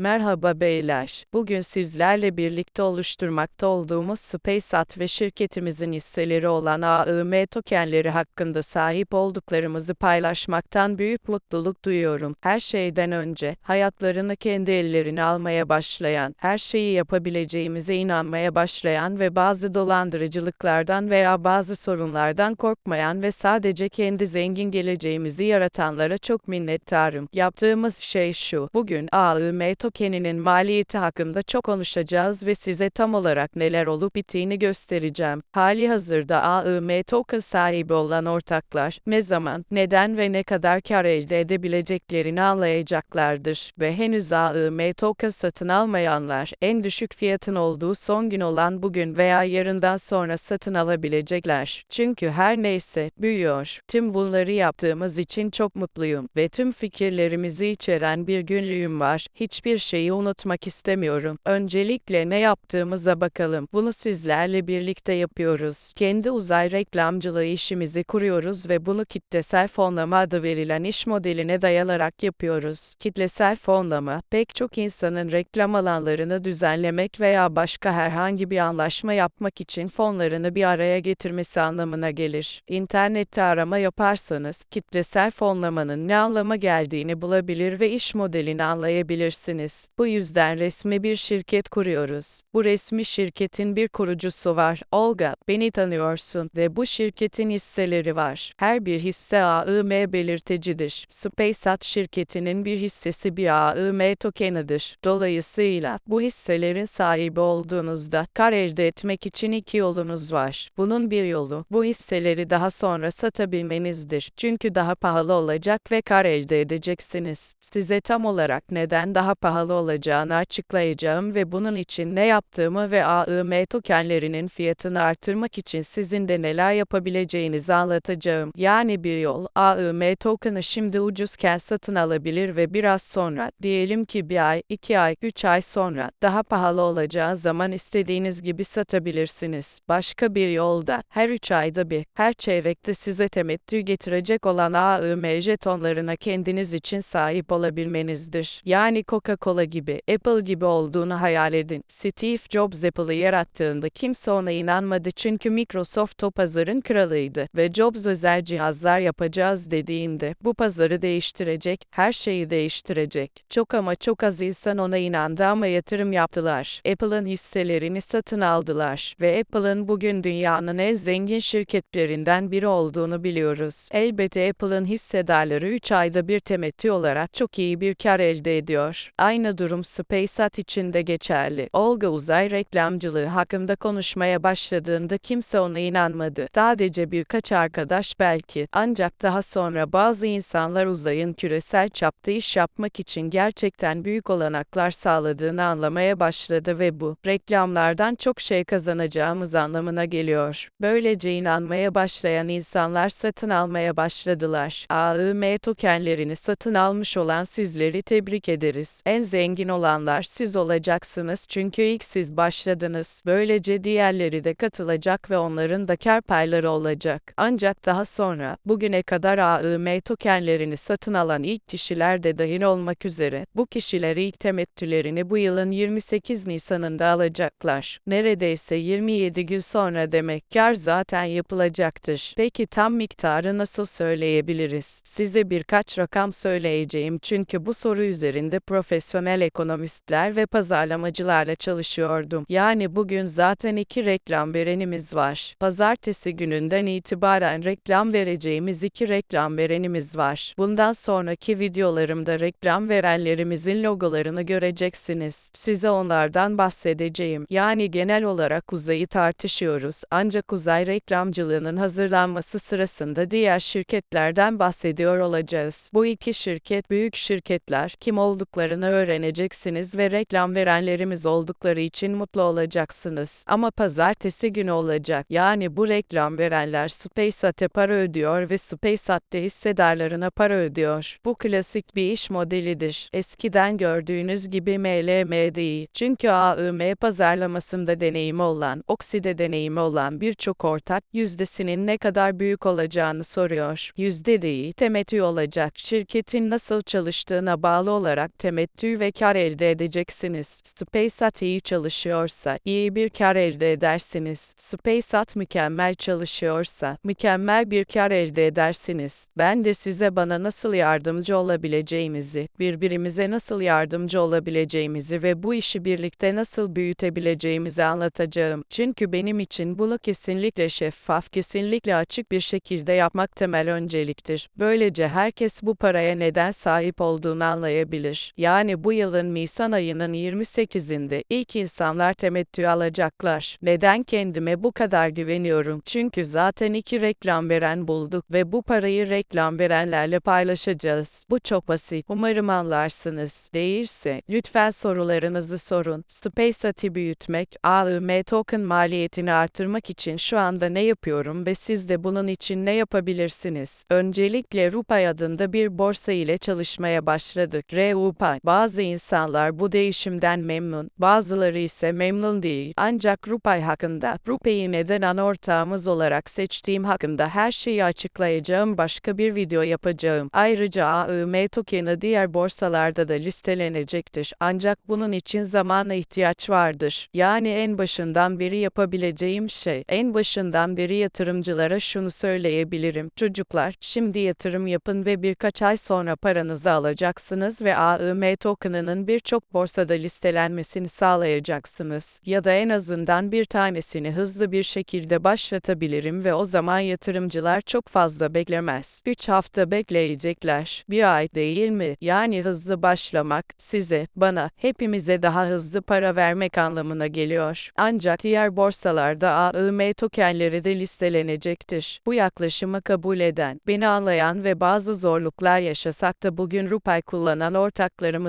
Merhaba beyler. Bugün sizlerle birlikte oluşturmakta olduğumuz SpaceAt ve şirketimizin hisseleri olan AIM tokenleri hakkında sahip olduklarımızı paylaşmaktan büyük mutluluk duyuyorum. Her şeyden önce, hayatlarını kendi ellerine almaya başlayan, her şeyi yapabileceğimize inanmaya başlayan ve bazı dolandırıcılıklardan veya bazı sorunlardan korkmayan ve sadece kendi zengin geleceğimizi yaratanlara çok minnettarım. Yaptığımız şey şu. Bugün AIM tokeninin maliyeti hakkında çok konuşacağız ve size tam olarak neler olup bittiğini göstereceğim. Hali hazırda AIM token sahibi olan ortaklar, ne zaman, neden ve ne kadar kar elde edebileceklerini anlayacaklardır. Ve henüz AIM token satın almayanlar, en düşük fiyatın olduğu son gün olan bugün veya yarından sonra satın alabilecekler. Çünkü her neyse, büyüyor. Tüm bunları yaptığımız için çok mutluyum ve tüm fikirlerimizi içeren bir günlüğüm var. Hiçbir şeyi unutmak istemiyorum. Öncelikle ne yaptığımıza bakalım. Bunu sizlerle birlikte yapıyoruz. Kendi uzay reklamcılığı işimizi kuruyoruz ve bunu kitlesel fonlama adı verilen iş modeline dayanarak yapıyoruz. Kitlesel fonlama, pek çok insanın reklam alanlarını düzenlemek veya başka herhangi bir anlaşma yapmak için fonlarını bir araya getirmesi anlamına gelir. İnternette arama yaparsanız, kitlesel fonlamanın ne anlama geldiğini bulabilir ve iş modelini anlayabilirsiniz. Bu yüzden resmi bir şirket kuruyoruz. Bu resmi şirketin bir kurucusu var. Olga, beni tanıyorsun ve bu şirketin hisseleri var. Her bir hisse AIM belirtecidir. SpaceAt şirketinin bir hissesi bir AIM tokenidir. Dolayısıyla bu hisselerin sahibi olduğunuzda kar elde etmek için iki yolunuz var. Bunun bir yolu bu hisseleri daha sonra satabilmenizdir. Çünkü daha pahalı olacak ve kar elde edeceksiniz. Size tam olarak neden daha pahalı olacağını açıklayacağım ve bunun için ne yaptığımı ve AIM tokenlerinin fiyatını artırmak için sizin de neler yapabileceğinizi anlatacağım. Yani bir yol, AIM token'ı şimdi ucuzken satın alabilir ve biraz sonra, diyelim ki bir ay, iki ay, üç ay sonra, daha pahalı olacağı zaman istediğiniz gibi satabilirsiniz. Başka bir yolda, her üç ayda bir, her çeyrekte size temettü getirecek olan AIM jetonlarına kendiniz için sahip olabilmenizdir. Yani Coca-Cola gibi, Apple gibi olduğunu hayal edin. Steve Jobs Apple'ı yarattığında kimse ona inanmadı çünkü Microsoft o pazarın kralıydı ve Jobs özel cihazlar yapacağız dediğinde bu pazarı değiştirecek, her şeyi değiştirecek. Çok ama çok az insan ona inandı ama yatırım yaptılar. Apple'ın hisselerini satın aldılar ve Apple'ın bugün dünyanın en zengin şirketlerinden biri olduğunu biliyoruz. Elbette Apple'ın hissedarları 3 ayda bir temettü olarak çok iyi bir kar elde ediyor. Aynı durum SpaceAt için de geçerli. Olga uzay reklamcılığı hakkında konuşmaya başladığında kimse ona inanmadı. Sadece birkaç arkadaş belki. Ancak daha sonra bazı insanlar uzayın küresel çapta iş yapmak için gerçekten büyük olanaklar sağladığını anlamaya başladı ve bu, reklamlardan çok şey kazanacağımız anlamına geliyor. Böylece inanmaya başlayan insanlar satın almaya başladılar. AIM tokenlerini satın almış olan sizleri tebrik ederiz. En zengin olanlar siz olacaksınız çünkü ilk siz başladınız. Böylece diğerleri de katılacak ve onların da kar payları olacak. Ancak daha sonra, bugüne kadar AIM tokenlerini satın alan ilk kişiler de dahil olmak üzere, bu kişiler ilk temettülerini bu yılın 28 Nisan'ında alacaklar. Neredeyse 27 gün sonra demek kar zaten yapılacaktır. Peki tam miktarı nasıl söyleyebiliriz? Size birkaç rakam söyleyeceğim çünkü bu soru üzerinde profesyonel ekonomistler ve pazarlamacılarla çalışıyordum. Yani bugün zaten iki reklam verenimiz var. Pazartesi gününden itibaren reklam vereceğimiz iki reklam verenimiz var. Bundan sonraki videolarımda reklam verenlerimizin logolarını göreceksiniz. Size onlardan bahsedeceğim. Yani genel olarak uzayı tartışıyoruz. Ancak uzay reklamcılığının hazırlanması sırasında diğer şirketlerden bahsediyor olacağız. Bu iki şirket büyük şirketler. Kim olduklarını öğreneceksiniz ve reklam verenlerimiz oldukları için mutlu olacaksınız. Ama pazartesi günü olacak. Yani bu reklam verenler SpaceAt'e para ödüyor ve SpaceAt'te hissedarlarına para ödüyor. Bu klasik bir iş modelidir. Eskiden gördüğünüz gibi MLM değil. Çünkü AIM pazarlamasında deneyimi olan, Okside deneyimi olan birçok ortak yüzdesinin ne kadar büyük olacağını soruyor. Yüzde değil, temettü olacak. Şirketin nasıl çalıştığına bağlı olarak temettü teveccüh ve kar elde edeceksiniz. SpaceSat iyi çalışıyorsa iyi bir kar elde edersiniz. SpaceSat mükemmel çalışıyorsa mükemmel bir kar elde edersiniz. Ben de size bana nasıl yardımcı olabileceğimizi, birbirimize nasıl yardımcı olabileceğimizi ve bu işi birlikte nasıl büyütebileceğimizi anlatacağım. Çünkü benim için bunu kesinlikle şeffaf, kesinlikle açık bir şekilde yapmak temel önceliktir. Böylece herkes bu paraya neden sahip olduğunu anlayabilir. Yani bu yılın Nisan ayının 28'inde ilk insanlar temettü alacaklar. Neden kendime bu kadar güveniyorum? Çünkü zaten iki reklam veren bulduk ve bu parayı reklam verenlerle paylaşacağız. Bu çok basit. Umarım anlarsınız. Değilse lütfen sorularınızı sorun. SpaceAt'i büyütmek, AIM token maliyetini artırmak için şu anda ne yapıyorum ve siz de bunun için ne yapabilirsiniz? Öncelikle Rupay adında bir borsa ile çalışmaya başladık. RUPay. Bazı insanlar bu değişimden memnun, bazıları ise memnun değil. Ancak Rupay hakkında, Rupay'i neden ana ortağımız olarak seçtiğim hakkında her şeyi açıklayacağım başka bir video yapacağım. Ayrıca AIM token'ı diğer borsalarda da listelenecektir. Ancak bunun için zamana ihtiyaç vardır. Yani en başından beri yapabileceğim şey, en başından beri yatırımcılara şunu söyleyebilirim. Çocuklar, şimdi yatırım yapın ve birkaç ay sonra paranızı alacaksınız ve AIM token'ının birçok borsada listelenmesini sağlayacaksınız. Ya da en azından bir tanesini hızlı bir şekilde başlatabilirim ve o zaman yatırımcılar çok fazla beklemez. 3 hafta bekleyecekler. Bir ay değil mi? Yani hızlı başlamak, size, bana, hepimize daha hızlı para vermek anlamına geliyor. Ancak diğer borsalarda AIM tokenleri de listelenecektir. Bu yaklaşımı kabul eden, beni anlayan ve bazı zorluklar yaşasak da bugün Rupay kullanan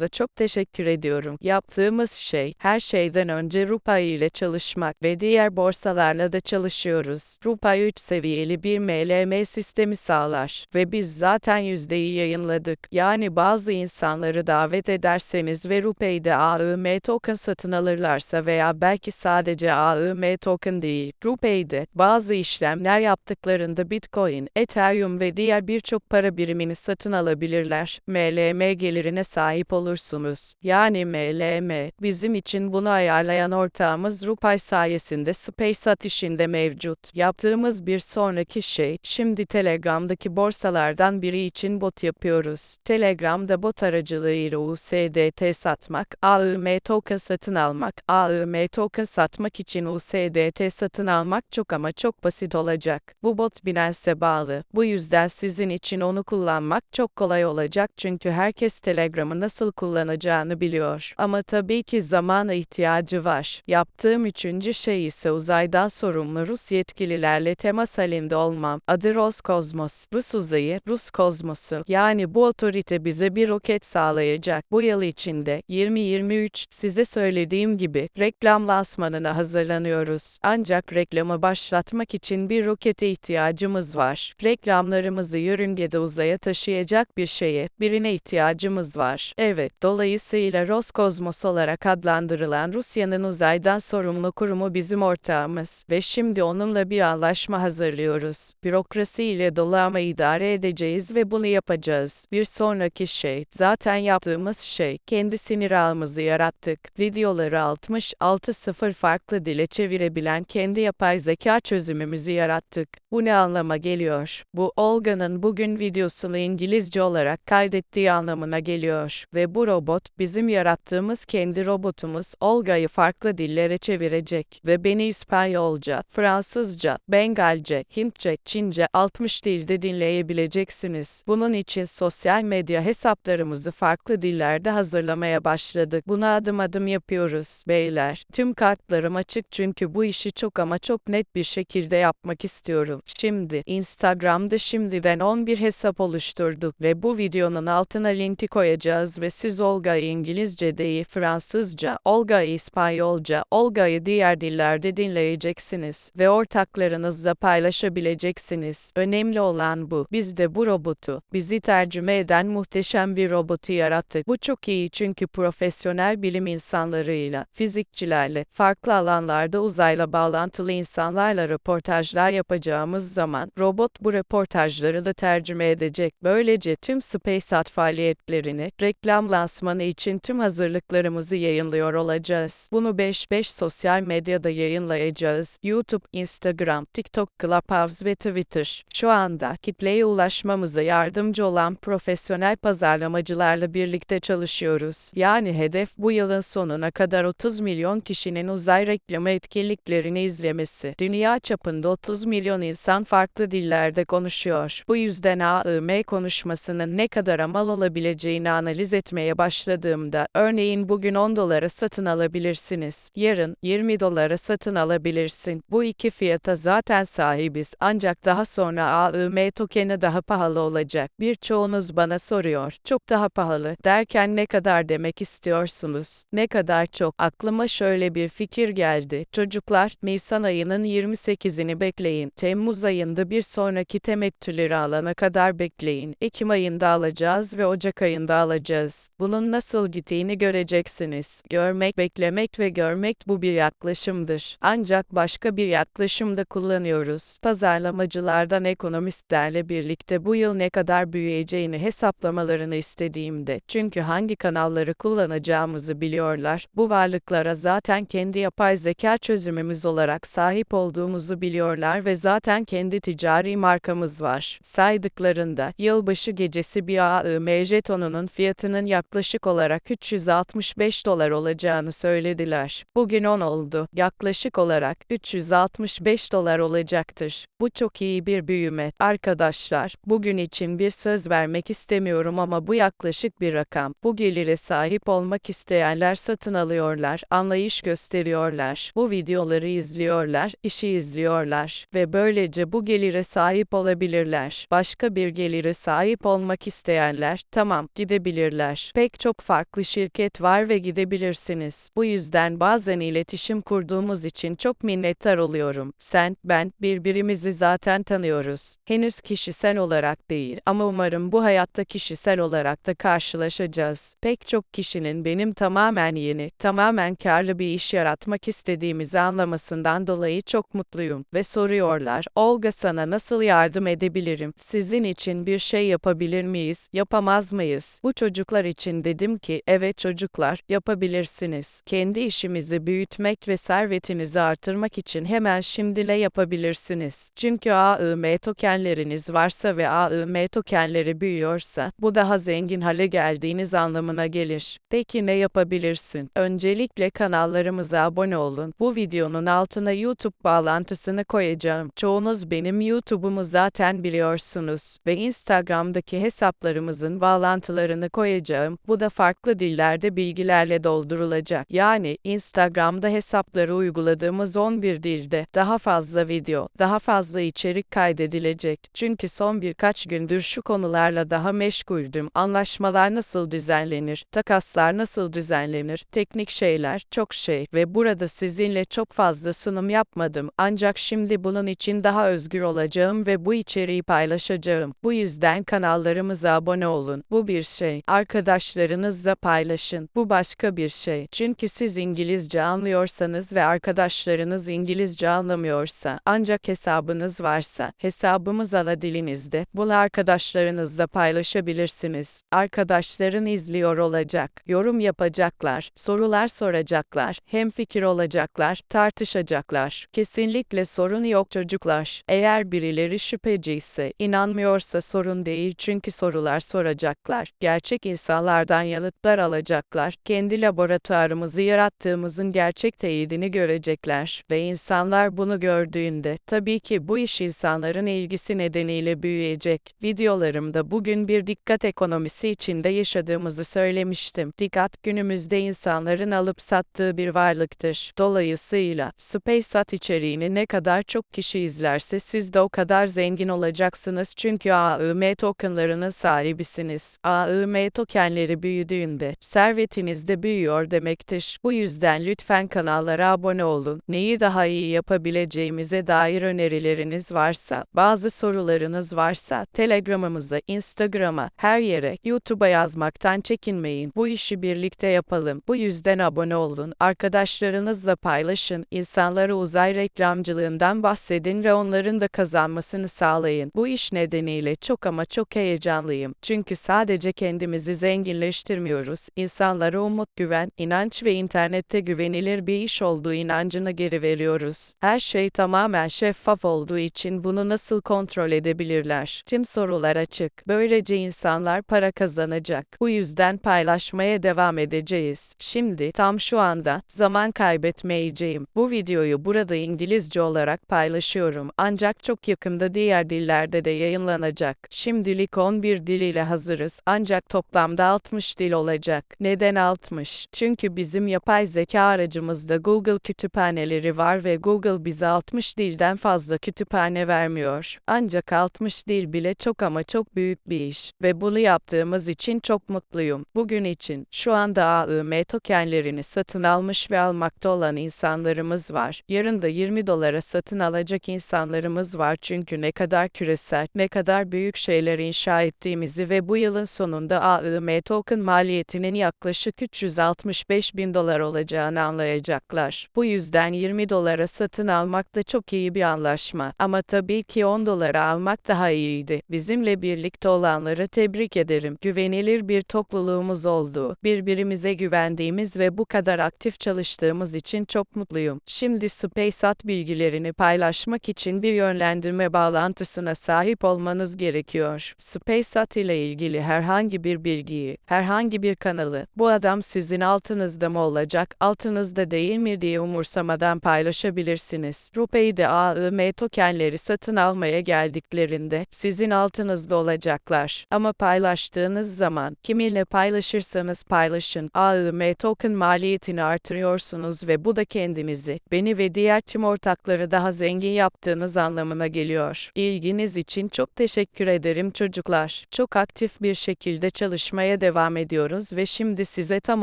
ortaklarımıza çok teşekkür ediyorum. Yaptığımız şey, her şeyden önce Rupay ile çalışmak ve diğer borsalarla da çalışıyoruz. Rupay 3 seviyeli bir MLM sistemi sağlar ve biz zaten yüzdeyi yayınladık. Yani bazı insanları davet ederseniz ve Rupay'de AIM token satın alırlarsa veya belki sadece AIM token değil, Rupay'de bazı işlemler yaptıklarında Bitcoin, Ethereum ve diğer birçok para birimini satın alabilirler. MLM gelirine sahip olursunuz. Yani MLM, bizim için bunu ayarlayan ortağımız Rupay sayesinde SpaceSat işinde mevcut. Yaptığımız bir sonraki şey, şimdi Telegram'daki borsalardan biri için bot yapıyoruz. Telegram'da bot aracılığıyla USDT satmak, AIM token satın almak, AIM token satmak için USDT satın almak çok ama çok basit olacak. Bu bot Binance'e bağlı. Bu yüzden sizin için onu kullanmak çok kolay olacak çünkü herkes Telegram'ı nasıl kullanacağını biliyor. Ama tabii ki zamana ihtiyacı var. Yaptığım üçüncü şey ise uzaydan sorumlu Rus yetkililerle temas halinde olmam. Adı Roskosmos. Rus uzayı, Rus kozmosu. Yani bu otorite bize bir roket sağlayacak. Bu yıl içinde 2023 size söylediğim gibi reklam lansmanına hazırlanıyoruz. Ancak reklamı başlatmak için bir rokete ihtiyacımız var. Reklamlarımızı yörüngede uzaya taşıyacak bir şeye, birine ihtiyacımız var. Evet, dolayısıyla Roskosmos olarak adlandırılan Rusya'nın uzaydan sorumlu kurumu bizim ortağımız ve şimdi onunla bir anlaşma hazırlıyoruz. Bürokrasi ile dolu ama idare edeceğiz ve bunu yapacağız. Bir sonraki şey, zaten yaptığımız şey, kendi sinir ağımızı yarattık. Videoları 66.0 farklı dile çevirebilen kendi yapay zeka çözümümüzü yarattık. Bu ne anlama geliyor? Bu, Olga'nın bugün videosunu İngilizce olarak kaydettiği anlamına geliyor. Ve bu robot, bizim yarattığımız kendi robotumuz, Olga'yı farklı dillere çevirecek ve beni İspanyolca, Fransızca, Bengalce, Hintçe, Çince, 60 dilde dinleyebileceksiniz. Bunun için sosyal medya hesaplarımızı farklı dillerde hazırlamaya başladık. Bunu adım adım yapıyoruz, beyler. Tüm kartlarım açık çünkü bu işi çok ama çok net bir şekilde yapmak istiyorum. Şimdi, Instagram'da şimdiden 11 hesap oluşturduk ve bu videonun altına linki koyacağız ve siz Olga'yı İngilizce değil Fransızca, Olga'yı İspanyolca, Olga'yı diğer dillerde dinleyeceksiniz ve ortaklarınızla paylaşabileceksiniz. Önemli olan bu. Biz de bu robotu, bizi tercüme eden muhteşem bir robotu yarattık. Bu çok iyi çünkü profesyonel bilim insanlarıyla, fizikçilerle, farklı alanlarda uzayla bağlantılı insanlarla röportajlar yapacağım yazacağımız zaman robot bu röportajları da tercüme edecek. Böylece tüm SpaceSat faaliyetlerini, reklam lansmanı için tüm hazırlıklarımızı yayınlıyor olacağız. Bunu 55 sosyal medyada yayınlayacağız. YouTube, Instagram, TikTok, Clubhouse ve Twitter. Şu anda kitleye ulaşmamıza yardımcı olan profesyonel pazarlamacılarla birlikte çalışıyoruz. Yani hedef bu yılın sonuna kadar 30 milyon kişinin uzay reklamı etkinliklerini izlemesi. Dünya çapında 30 milyon insan farklı dillerde konuşuyor. Bu yüzden AIM konuşmasının ne kadar amal olabileceğini analiz etmeye başladığımda, örneğin bugün 10 dolara satın alabilirsiniz. Yarın 20 dolara satın alabilirsin. Bu iki fiyata zaten sahibiz ancak daha sonra AIM tokeni daha pahalı olacak. Birçoğunuz bana soruyor, çok daha pahalı derken ne kadar demek istiyorsunuz? Ne kadar çok? Aklıma şöyle bir fikir geldi. Çocuklar, Nisan ayının 28'ini bekleyin. Temmuz ayında bir sonraki temettüleri alana kadar bekleyin. Ekim ayında alacağız ve Ocak ayında alacağız. Bunun nasıl gittiğini göreceksiniz. Görmek, beklemek ve görmek bu bir yaklaşımdır. Ancak başka bir yaklaşım da kullanıyoruz. Pazarlamacılardan ekonomistlerle birlikte bu yıl ne kadar büyüyeceğini hesaplamalarını istediğimde. Çünkü hangi kanalları kullanacağımızı biliyorlar. Bu varlıklara zaten kendi yapay zeka çözümümüz olarak sahip olduğumuzu biliyorlar ve zaten kendi ticari markamız var. Saydıklarında yılbaşı gecesi bir AIM jetonunun fiyatının yaklaşık olarak 365 dolar olacağını söylediler. Bugün 10 oldu. Yaklaşık olarak 365 dolar olacaktır. Bu çok iyi bir büyüme. Arkadaşlar, bugün için bir söz vermek istemiyorum ama bu yaklaşık bir rakam. Bu gelire sahip olmak isteyenler satın alıyorlar, anlayış gösteriyorlar, bu videoları izliyorlar, işi izliyorlar ve böylece bu gelire sahip olabilirler. Başka bir gelire sahip olmak isteyenler, tamam, gidebilirler. Pek çok farklı şirket var ve gidebilirsiniz. Bu yüzden bazen iletişim kurduğumuz için çok minnettar oluyorum. Sen, ben, birbirimizi zaten tanıyoruz. Henüz kişisel olarak değil ama umarım bu hayatta kişisel olarak da karşılaşacağız. Pek çok kişinin benim tamamen yeni, tamamen karlı bir iş yaratmak istediğimizi anlamasından dolayı çok mutluyum ve soruyorlar, Olga sana nasıl yardım edebilirim? Sizin için bir şey yapabilir miyiz? Yapamaz mıyız? Bu çocuklar için dedim ki, evet çocuklar, yapabilirsiniz. Kendi işimizi büyütmek ve servetinizi artırmak için hemen şimdile yapabilirsiniz. Çünkü AIM tokenleriniz varsa ve AIM tokenleri büyüyorsa, bu daha zengin hale geldiğiniz anlamına gelir. Peki ne yapabilirsin? Öncelikle kanallarımıza abone olun. Bu videonun altına YouTube bağlantısını koyacağım. Çoğunuz benim YouTube'umu zaten biliyorsunuz ve Instagram'daki hesaplarımızın bağlantılarını koyacağım. Bu da farklı dillerde bilgilerle doldurulacak. Yani Instagram'da hesapları uyguladığımız 11 dilde daha fazla video, daha fazla içerik kaydedilecek. Çünkü son birkaç gündür şu konularla daha meşguldüm. Anlaşmalar nasıl düzenlenir? Takaslar nasıl düzenlenir? Teknik şeyler, çok şey ve burada sizinle çok fazla sunum yapmadım. Ancak şimdi bunun için daha özgür olacağım ve bu içeriği paylaşacağım. Bu yüzden kanallarımıza abone olun. Bu bir şey. Arkadaşlarınızla paylaşın. Bu başka bir şey. Çünkü siz İngilizce anlıyorsanız ve arkadaşlarınız İngilizce anlamıyorsa, ancak hesabınız varsa, hesabımız ana dilinizde, bunu arkadaşlarınızla paylaşabilirsiniz. Arkadaşların izliyor olacak, yorum yapacaklar, sorular soracaklar, hem fikir olacaklar, tartışacaklar. Kesinlikle sorun yok çocuklar. Eğer birileri şüpheci ise, inanmıyorsa sorun değil çünkü sorular soracaklar. Gerçek insanlardan yanıtlar alacaklar. Kendi laboratuvarımızı yarattığımızın gerçek teyidini görecekler ve insanlar bunu gördüğünde tabii ki bu iş insanların ilgisi nedeniyle büyüyecek. Videolarımda bugün bir dikkat ekonomisi içinde yaşadığımızı söylemiştim. Dikkat günümüzde insanların alıp sattığı bir varlıktır. Dolayısıyla SpaceSat içeriğini ne kadar çok kişi izlerse siz de o kadar zengin olacaksınız çünkü AIM tokenlarının sahibisiniz. AIM tokenleri büyüdüğünde servetiniz de büyüyor demektir. Bu yüzden lütfen kanallara abone olun. Neyi daha iyi yapabileceğimize dair önerileriniz varsa, bazı sorularınız varsa Telegram'ımıza, Instagram'a, her yere, YouTube'a yazmaktan çekinmeyin. Bu işi birlikte yapalım. Bu yüzden abone olun. Arkadaşlarınızla paylaşın. İnsanlara uzay reklamcılığından bahsedin ve onların da kazanmasını sağlayın. Bu iş nedeniyle çok ama çok heyecanlıyım. Çünkü sadece kendimizi zenginleştirmiyoruz, insanlara umut, güven, inanç ve internette güvenilir bir iş olduğu inancını geri veriyoruz. Her şey tamamen şeffaf olduğu için bunu nasıl kontrol edebilirler? Tüm sorular açık. Böylece insanlar para kazanacak. Bu yüzden paylaşmaya devam edeceğiz. Şimdi, tam şu anda, zaman kaybetmeyeceğim. Bu videoyu burada İngilizce olarak paylaşıyorum. Ancak çok yakında diğer dillerde de yayınlanacak. Şimdilik 11 dil ile hazırız. Ancak toplamda 60 dil olacak. Neden 60? Çünkü bizim yapay zeka aracımızda Google kütüphaneleri var ve Google bize 60 dilden fazla kütüphane vermiyor. Ancak 60 dil bile çok ama çok büyük bir iş ve bunu yaptığımız için çok mutluyum. Bugün için şu anda AIM tokenlerini satın almış ve almakta olan insanlarımız var. Yarın da 20 dolara satın alacak insanlarımız var çünkü ne kadar küresel, ne kadar büyük şeyler inşa ettiğimizi ve bu yılın sonunda AIM token maliyetinin yaklaşık 365 bin dolar olacağını anlayacaklar. Bu yüzden 20 dolara satın almak da çok iyi bir anlaşma. Ama tabii ki 10 dolara almak daha iyiydi. Bizimle birlikte olanları tebrik ederim. Güvenilir bir topluluğumuz oldu. Birbirimize güvendiğimiz ve bu kadar aktif çalıştığımız için çok mutluyum. Şimdi SpaceAt bilgilerini paylaşmak için bir yönlendirme bağlantısına sahip olmanız gerekiyor. SpaceAt ile ilgili herhangi bir bilgiyi, herhangi bir kanalı, bu adam sizin altınızda mı olacak, altınızda değil mi diye umursamadan paylaşabilirsiniz. Rupey'de AIM tokenleri satın almaya geldiklerinde sizin altınızda olacaklar. Ama paylaştığınız zaman kiminle paylaşırsanız paylaşın AIM token maliyetini artırıyorsunuz ve bu da kendinizi, beni ve diğer tüm ortakları daha zengin yaptığınız anlamına geliyor. İlginiz için çok teşekkür ederim çocuklar. Çok aktif bir şekilde çalışmaya devam ediyoruz ve şimdi size tam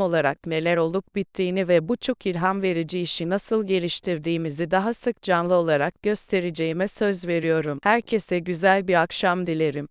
olarak neler olup bittiğini ve bu çok ilham verici işi nasıl geliştirdiğimizi daha sık canlı olarak göstereceğime söz veriyorum. Herkese güzel bir akşam dilerim.